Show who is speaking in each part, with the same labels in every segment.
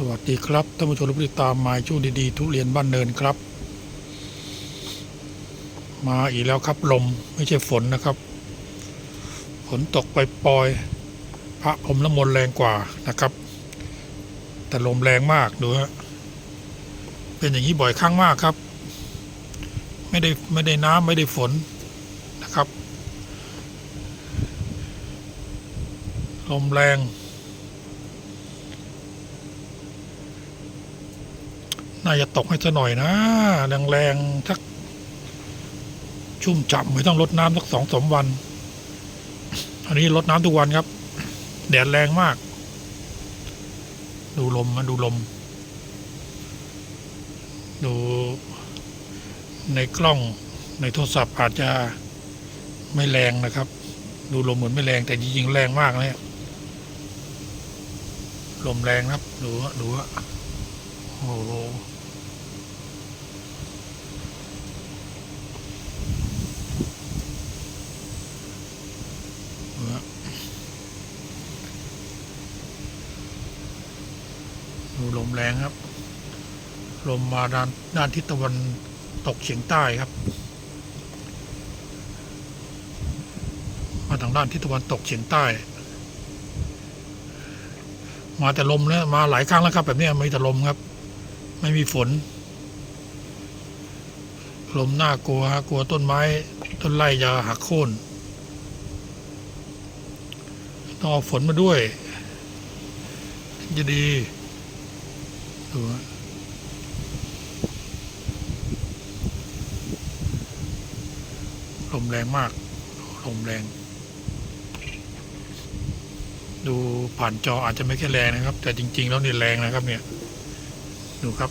Speaker 1: สวัสดีครับท่านผู้ชมที่ติดตามมาช่วงดีๆ ทุเรียนบ้านเนินครับ มาอีกแล้วครับลมไม่ใช่ฝนนะครับ ฝนตกไปปลอยๆพระผมละมนแรงกว่านะครับ แต่ลมแรงมากดูฮะเป็นอย่างนี้บ่อยครั้งมากครับ ไม่ได้ไม่ได้น้ำไม่ได้ฝนนะครับ ลมแรง น่าจะตกให้ซะหน่อยนะ แรงๆสัก ชุ่มฉ่ำไม่ต้องลดน้ำสักสองสามวัน อันนี้ลดน้ำทุกวันครับ แดดแรงมาก ดูลมมาดูลม ดูในกล้องในโทรศัพท์อาจจะไม่แรงนะครับ ดูลมเหมือนไม่แรงแต่จริงๆแรงมากเลยลมแรงครับ ดูฮะดูฮะโอ้โห ดูลมแรงครับ ลมมาด้านด้านทิศตะวันตกเฉียงใต้ครับ มาทางด้านทิศตะวันตกเฉียงใต้ มาแต่ลมแล้วมาหลายครั้งแล้วครับ แบบนี้ไม่แต่ลมครับ ไม่มีฝน ลมน่ากลัวฮะกลัวต้นไม้ ต้นไม้จะหักโค่นต้องเอาฝนมาด้วย จะดี ดูฮะลมแรงมาก ลมแรง ดูผ่านจออาจจะไม่แค่แรงนะครับ แต่จริง ๆ แล้วนี่แรงนะครับ เนี่ย ดูครับ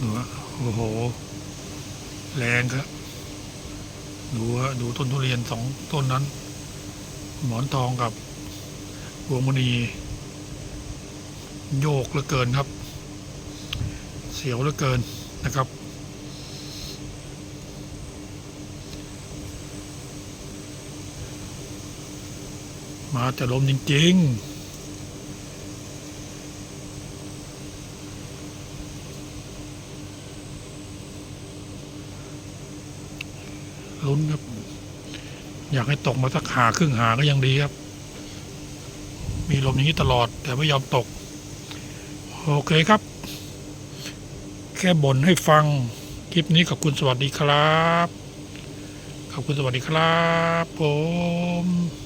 Speaker 1: ดูฮะโอ้โห แรงครับ ดูฮะดูต้นทุเรียนสองต้นนั้น หมอนทองกับพวงมณีโยกเหลือเกินครับ เสียวเหลือเกินนะครับ มาแต่ลมจริง ๆลุ้นครับ อยากให้ตกมาสักหาครึ่งหาก็ยังดีครับ มีลมอย่างนี้ตลอด แต่ไม่ยอมตก โอเคครับ แค่บ่นให้ฟัง คลิปนี้ขอบคุณสวัสดีครับ ขอบคุณสวัสดีครับ ผม